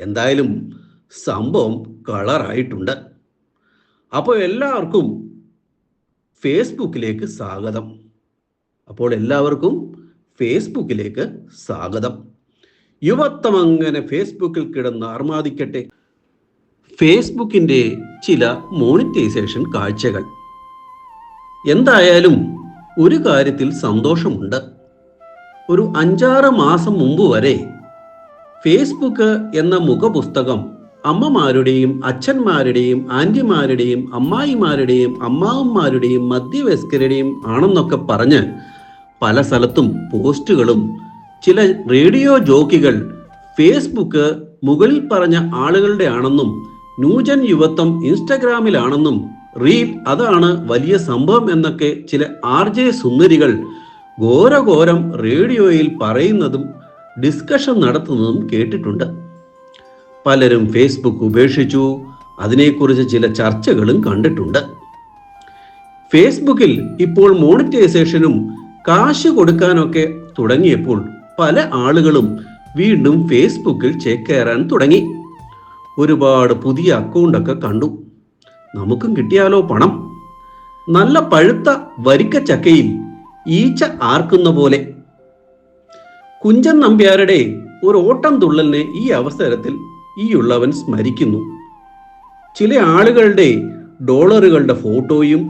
എന്തായാലും സംഭവം കളറായിട്ടുണ്ട്. അപ്പോൾ എല്ലാവർക്കും ഫേസ്ബുക്കിലേക്ക് സ്വാഗതം. അപ്പോൾ എല്ലാവർക്കും ഫേസ്ബുക്കിലേക്ക് സ്വാഗതം. യുവത്വം അങ്ങനെ ഫേസ്ബുക്കിൽ കിടന്ന് അർമാദിക്കട്ടെ ഫേസ്ബുക്കിന്റെ ചില മോണിറ്റൈസേഷൻ കാഴ്ചകൾ. എന്തായാലും ഒരു കാര്യത്തിൽ സന്തോഷമുണ്ട്. ഒരു അഞ്ചാറ് മാസം മുമ്പ് വരെ ഫേസ്ബുക്ക് എന്ന മുഖപുസ്തകം അമ്മമാരുടെയും അച്ഛന്മാരുടെയും ആന്റിമാരുടെയും അമ്മായിമാരുടെയും അമ്മാവന്മാരുടെയും മധ്യവയസ്കരുടെയും ആണെന്നൊക്കെ പറഞ്ഞ് പല സ്ഥലത്തും പോസ്റ്റുകളും ചില റേഡിയോ ജോക്കികൾ ഫേസ്ബുക്ക് മുകളിൽ പറഞ്ഞ ആളുകളുടെ ആണെന്നും ന്യൂജൻ യുവത്വം ഇൻസ്റ്റഗ്രാമിലാണെന്നും റീൽ അതാണ് വലിയ സംഭവം എന്നൊക്കെ ചില ആർ ജെ സുന്ദരികൾ ഘോരഘോരം റേഡിയോയിൽ പറയുന്നതും ഡിസ്കഷൻ നടത്തുന്നതും കേട്ടിട്ടുണ്ട്. പലരും ഫേസ്ബുക്ക് ഉപേക്ഷിച്ചു. അതിനെക്കുറിച്ച് ചില ചർച്ചകളും കണ്ടിട്ടുണ്ട്. ഫേസ്ബുക്കിൽ ഇപ്പോൾ മോണിറ്റൈസേഷനും കാശ് കൊടുക്കാനൊക്കെ തുടങ്ങിയപ്പോൾ പല ആളുകളും വീണ്ടും ഫേസ്ബുക്കിൽ ചേക്കേറാൻ തുടങ്ങി. ഒരുപാട് പുതിയ അക്കൗണ്ടൊക്കെ കണ്ടു. നമുക്കും കിട്ടിയാലോ പണം? നല്ല പഴുത്ത വരിക്ക ചക്കയിൽ ഈച്ച ആർക്കുന്ന പോലെ കുഞ്ചൻ നമ്പ്യാരുടെ ഒരു ഓട്ടം തുള്ളലിനെ ഈ അവസരത്തിൽ ഈ ഉള്ളവൻ സ്മരിക്കുന്നു. ചില ആളുകളുടെ ഡോളറുകളുടെ ഫോട്ടോയും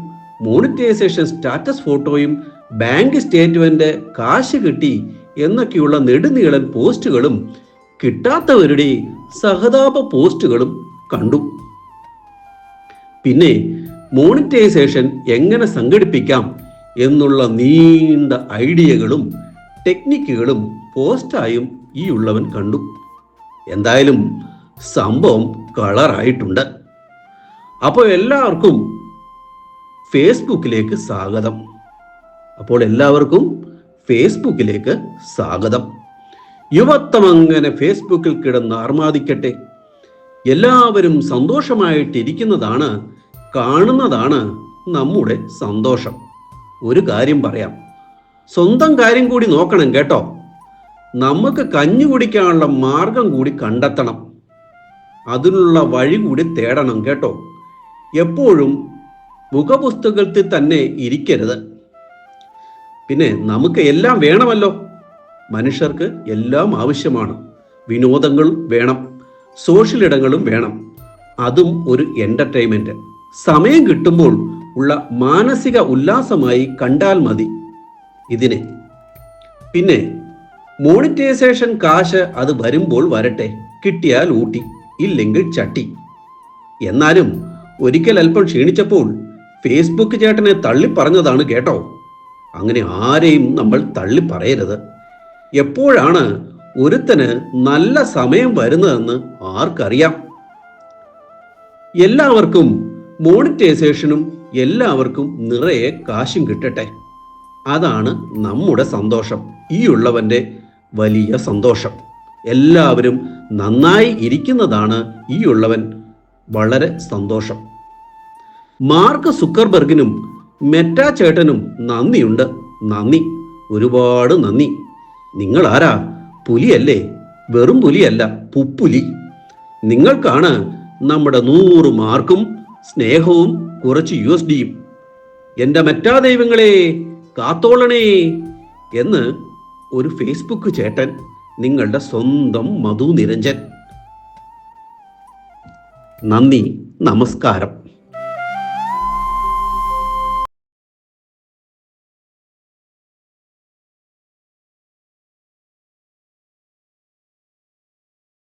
മോണിറ്റൈസേഷൻ സ്റ്റാറ്റസ് ഫോട്ടോയും ബാങ്ക് സ്റ്റേറ്റ്മെന്റ് കാശ് കിട്ടി എന്നൊക്കെയുള്ള നെടുനീളൻ പോസ്റ്റുകളും കിട്ടാത്തവരുടെ സഹതാപ പോസ്റ്റുകളും കണ്ടു. പിന്നെ മോണിറ്റൈസേഷൻ എങ്ങനെ സംഘടിപ്പിക്കാം എന്നുള്ള നീണ്ട ഐഡിയകളും ടെക്നിക്കുകളും പോസ്റ്റായും ഈ ഉള്ളവൻ കണ്ടു. എന്തായാലും സംഭവം കളറായിട്ടുണ്ട്. അപ്പോൾ എല്ലാവർക്കും ഫേസ്ബുക്കിലേക്ക് സ്വാഗതം. അപ്പോൾ എല്ലാവർക്കും ഫേസ്ബുക്കിലേക്ക് സ്വാഗതം. യുവത്വം അങ്ങനെ ഫേസ്ബുക്കിൽ കിടന്ന് ആർമാദിക്കട്ടെ. എല്ലാവരും സന്തോഷമായിട്ടിരിക്കുന്നതാണ് കാണുന്നതാണ് നമ്മുടെ സന്തോഷം. ഒരു കാര്യം പറയാം. സ്വന്തം കാര്യം കൂടി നോക്കണം കേട്ടോ. നമുക്ക് കഞ്ഞു കുടിക്കാനുള്ള മാർഗം കൂടി കണ്ടെത്തണം. അതിനുള്ള വഴി കൂടി തേടണം കേട്ടോ. എപ്പോഴും മുഖപുസ്തകത്തിൽ തന്നെ ഇരിക്കരുത്. പിന്നെ നമുക്ക് എല്ലാം വേണമല്ലോ. മനുഷ്യർക്ക് എല്ലാം ആവശ്യമാണ്. വിനോദങ്ങൾ വേണം. സോഷ്യൽ ഇടങ്ങളും വേണം. അതും ഒരു എന്റർടൈൻമെന്റ് സമയം കിട്ടുമ്പോൾ ഉള്ള മാനസിക ഉല്ലാസമായി കണ്ടാൽ മതി. ഇതിനെ. പിന്നെ മോണിറ്റൈസേഷൻ കാശ് അത് വരുമ്പോൾ വരട്ടെ കിട്ടിയാൽ ഊട്ടി ഇല്ലെങ്കിൽ ചട്ടി. എന്നാലും ഒരിക്കൽ അല്പം ക്ഷീണിച്ചപ്പോൾ ഫേസ്ബുക്ക് ചേട്ടനെ തള്ളിപ്പറഞ്ഞതാണ് കേട്ടോ. അങ്ങനെ ആരെയും നമ്മൾ തള്ളി പറയരുത് എപ്പോഴാണ് ഒരുത്തന് നല്ല സമയം വരുന്നതെന്ന് ആർക്കറിയാം. എല്ലാവർക്കും മോണിറ്റൈസേഷനും എല്ലാവർക്കും നിറയെ കാശും കിട്ടട്ടെ. അതാണ് നമ്മുടെ സന്തോഷം. ഈ ഉള്ളവന്റെ വലിയ സന്തോഷം. എല്ലാവരും നന്നായി ഇരിക്കുന്നതാണ് ഈ ഉള്ളവൻ വളരെ സന്തോഷം. മാർക്ക് സുക്കർബർഗിനും മെറ്റാ ചേട്ടനും നന്ദിയുണ്ട്. നന്ദി. ഒരുപാട് നന്ദി. നിങ്ങൾ ആരാ പുലിയല്ലേ? വെറും പുലിയല്ല പുപ്പുലി. നിങ്ങൾക്കാണ് നമ്മുടെ നൂറ് മാർക്കും സ്നേഹവും കുറച്ച് യു എസ് ഡിയും. എന്റെ മെറ്റാ ദൈവങ്ങളെ കാത്തോളണേ എന്ന് ഒരു ഫേസ്ബുക്ക് ചേട്ടൻ നിങ്ങളുടെ സ്വന്തം മധു നിരഞ്ജൻ. നന്ദി നമസ്കാരം.